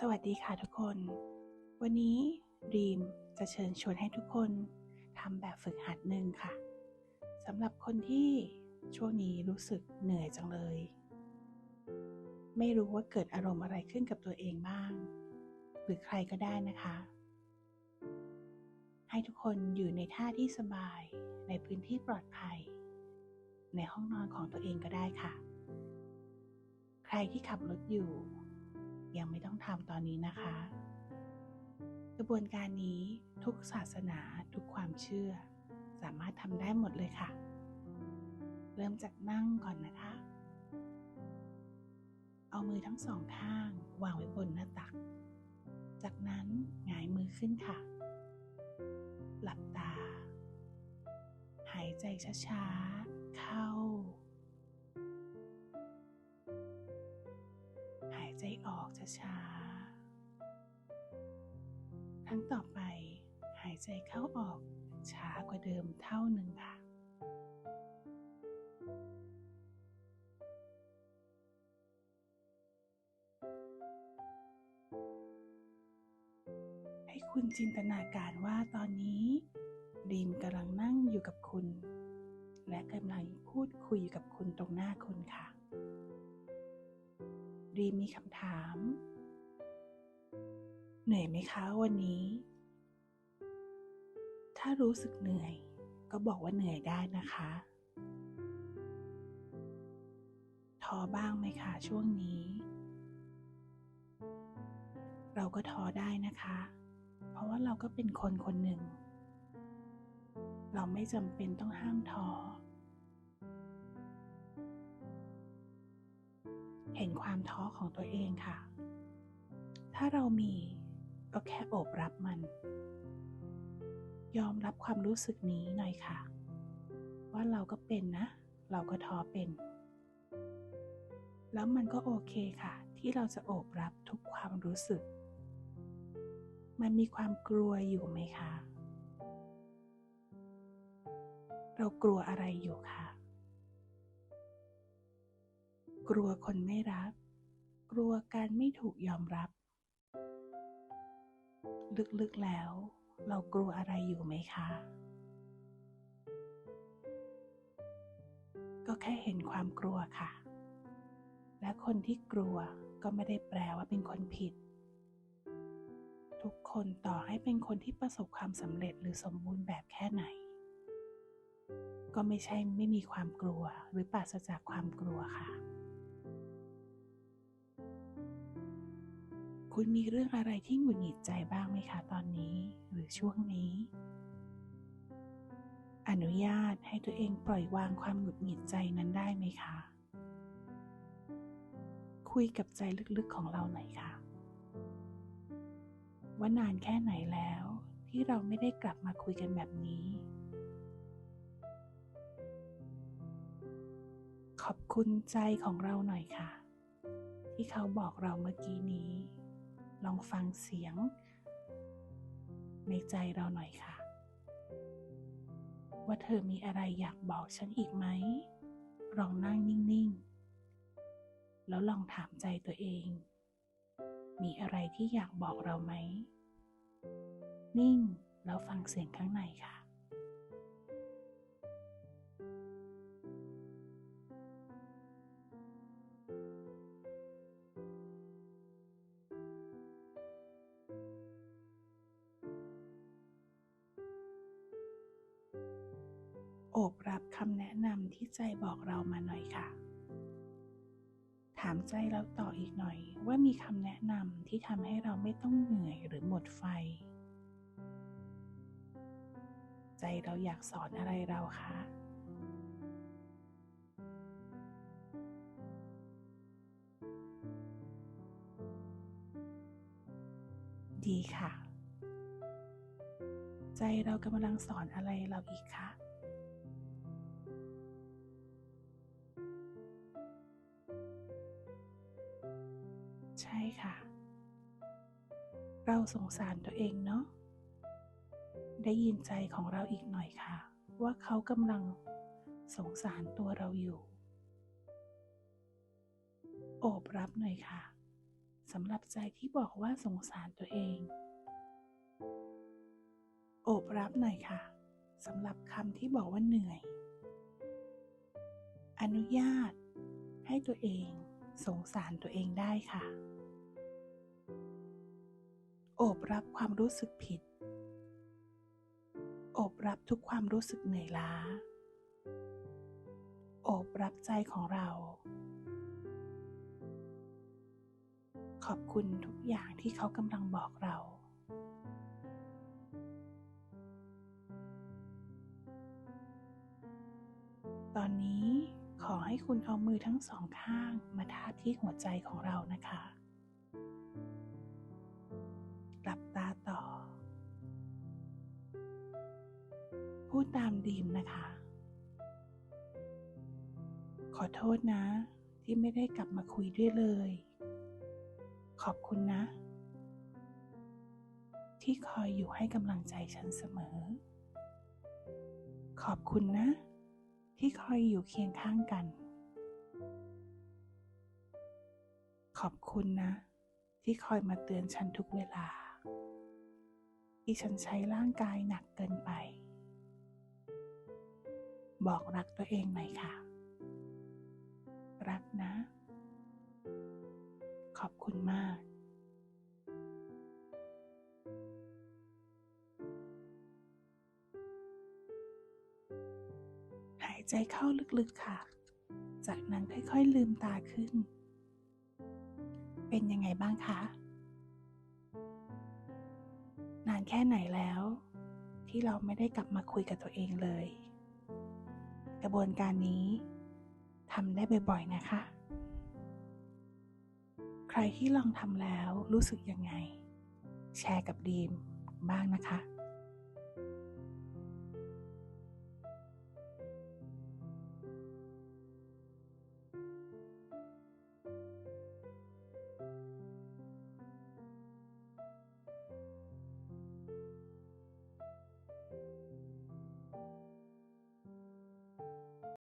สวัสดีค่ะทุกคน วันนี้ดีมจะเชิญชวนให้ทุกคนทำแบบฝึกหัดหนึ่งค่ะสำหรับคนที่ช่วงนี้รู้สึกเหนื่อยจังเลย ไม่รู้ว่าเกิดอารมณ์อะไรขึ้นกับตัวเองบ้าง หรือใครก็ได้นะคะ ให้ทุกคนอยู่ในท่าที่สบายในพื้นที่ปลอดภัย ในห้องนอนของตัวเองก็ได้ค่ะ ใครที่ขับรถอยู่ ยังไม่ต้องทำตอนนี้นะคะ กระบวนการนี้ทุกศาสนาทุกความเชื่อ สามารถทำได้หมดเลยค่ะ เริ่มจากนั่งก่อนนะคะ เอามือทั้งสองข้างวางไว้บนหน้าตัก จากนั้นหงายมือขึ้นค่ะ หลับตา หายใจช้าๆ เข้า ใจออกช้าๆครั้งต่อไปหายใจเข้าออกช้ากว่าเดิมเท่าหนึ่งค่ะให้คุณจินตนาการว่าตอนนี้ดีมกำลังนั่งอยู่กับคุณ และกำลังพูดคุยอยู่กับคุณตรงหน้าคุณค่ะ ดีมมีคำถาม เหนื่อยไหมคะวันนี้ ถ้ารู้สึกเหนื่อย ก็บอกว่าเหนื่อยได้นะคะท้อบ้างไหมคะช่วงนี้ เราก็ท้อได้นะคะ เพราะว่าเราก็เป็นคนคนหนึ่ง เราไม่จำเป็นต้องห้ามท้อ เห็นความท้อของตัวเองค่ะ ถ้าเรามีก็แค่โอบรับมัน ยอมรับความรู้สึกนี้หน่อยค่ะ ว่าเราก็เป็นนะ เราก็ท้อเป็น แล้วมันก็โอเคค่ะ ที่เราจะโอบรับทุกความรู้สึก มันมีความกลัวอยู่ไหมคะ เรากลัวอะไรอยู่คะ กลัวคนไม่รัก กลัวการไม่ถูกยอมรับ ลึกๆแล้ว เรากลัวอะไรอยู่ไหมคะ ก็แค่เห็นความกลัวค่ะ และคนที่กลัวก็ไม่ได้แปลว่าเป็นคนผิด ทุกคนต่อให้เป็นคนที่ประสบความสำเร็จหรือสมบูรณ์แบบแค่ไหน ก็ไม่ใช่ไม่มีความกลัวหรือปราศจากความกลัวค่ะ คุณมีเรื่องอะไรที่หงุดหงิดใจบ้างไหมคะตอนนี้หรือช่วงนี้ อนุญาตให้ตัวเองปล่อยวางความหงุดหงิดใจนั้นได้ไหมคะ คุยกับใจลึกๆของเราหน่อยค่ะ ว่านานแค่ไหนแล้วที่เราไม่ได้กลับมาคุยกันแบบนี้ ขอบคุณใจของเราหน่อยค่ะ ที่เขาบอกเราเมื่อกี้นี้ ลองฟังเสียง ในใจเราหน่อยค่ะ ว่าเธอมีอะไรอยากบอกฉันอีกไหมลองนั่งนิ่งๆ แล้วลองถามใจตัวเอง มีอะไรที่อยากบอกเราไหม นิ่งแล้วฟังเสียงข้างในค่ะ อบรับคำแนะนำที่ใจบอกเรามาหน่อยค่ะ ถามใจเราต่ออีกหน่อยว่ามีคำแนะนำที่ทำให้เราไม่ต้องเหนื่อยหรือหมดไฟ ใจเราอยากสอนอะไรเราคะดีค่ะ ใจเรากำลังสอนอะไรเราอีกคะ ใช่ค่ะ เราสงสารตัวเองเนาะได้ยินใจของเราอีกหน่อยค่ะ ว่าเขากำลังสงสารตัวเราอยู่ โอบรับหน่อยค่ะสำหรับใจที่บอกว่าสงสารตัวเอง โอบรับหน่อยค่ะสำหรับคำที่บอกว่าเหนื่อย อนุญาตให้ตัวเองสงสารตัวเองได้ค่ะ โอบรับความรู้สึกผิด โอบรับทุกความรู้สึกเหนื่อยล้า โอบรับใจของเรา ขอบคุณทุกอย่างที่เขากำลังบอกเรา ตอนนี้ขอให้คุณเอามือทั้งสองข้างมาทาบที่หัวใจของเรานะคะ ตาต่อ พูดตามดีมนะคะ ขอโทษนะ ที่ไม่ได้กลับมาคุยด้วยเลย ขอบคุณนะ ที่คอยอยู่ให้กำลังใจฉันเสมอ ขอบคุณนะ ที่คอยอยู่เคียงข้างกัน ขอบคุณนะที่คอยมาเตือนฉันทุกเวลา ที่ฉันใช้ร่างกายหนักเกินไป บอกรักตัวเองหน่อยค่ะ รักนะ ขอบคุณมาก หายใจเข้าลึกๆค่ะ จากนั้นค่อยๆลืมตาขึ้น เป็นยังไงบ้างคะานแค่ไหนแล้ว ที่เราไม่ได้กลับมาคุยกับตัวเองเลย กระบวนการนี้ทำได้บ่อยๆนะคะ ใครที่ลองทำแล้วรู้สึกยังไง แชร์กับดีมบ้างนะคะ